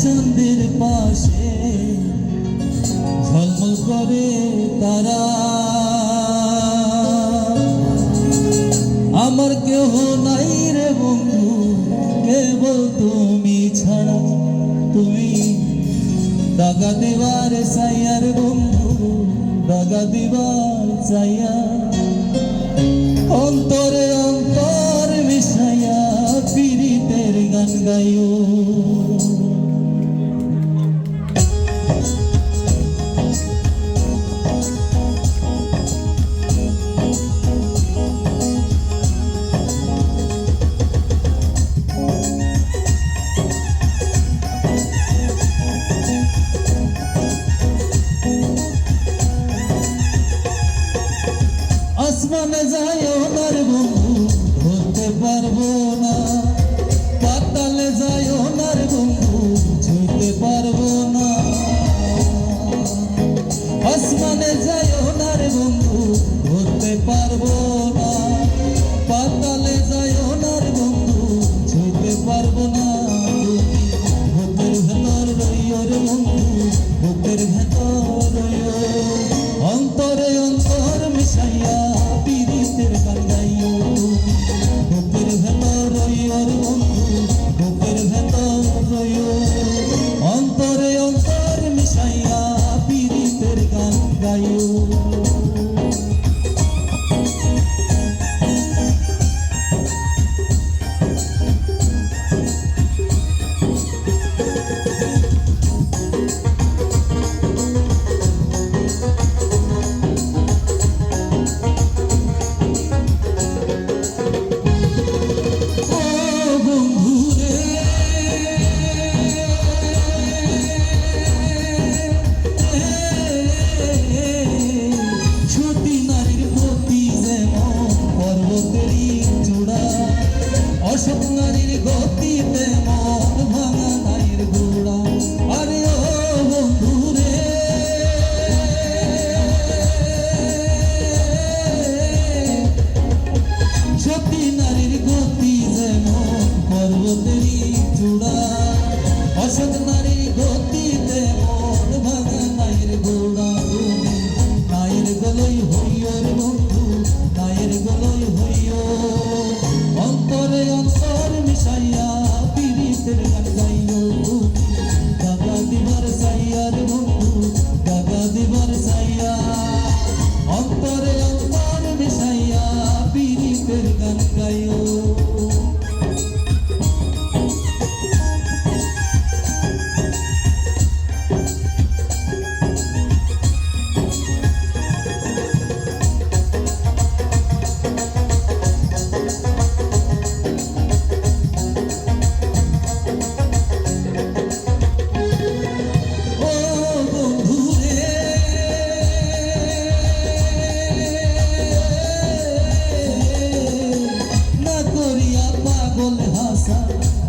চাঁদের পাশে ঝলম করে তারা। আমার কেহ নাই রে বন্ধু, কেবল তুমি ছাড়া। তুমি দাগা দিবার সাইয়ার বন্ধু, দাগা দিবার সাইয়া অন্তরে আসমানে যায় ওনার বন্ধু ধরতে পারব te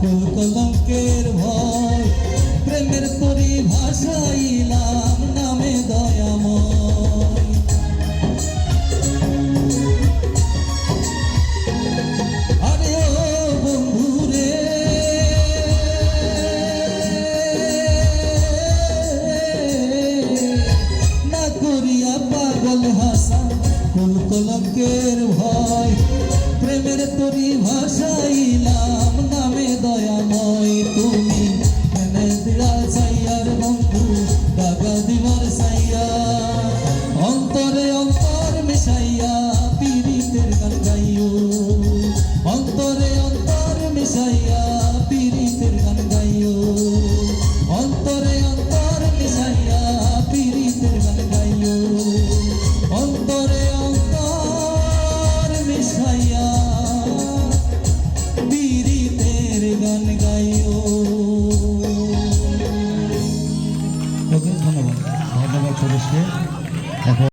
কুল কলঙ্কের ভয়, প্রেমের পরিভাষাইলাম নামে দয়াময়। পাগল হাসা কুল কলঙ্কের ভয়, প্রেমের পরিভাষাইলাম নাম দয়াময় তুমি i gan gayo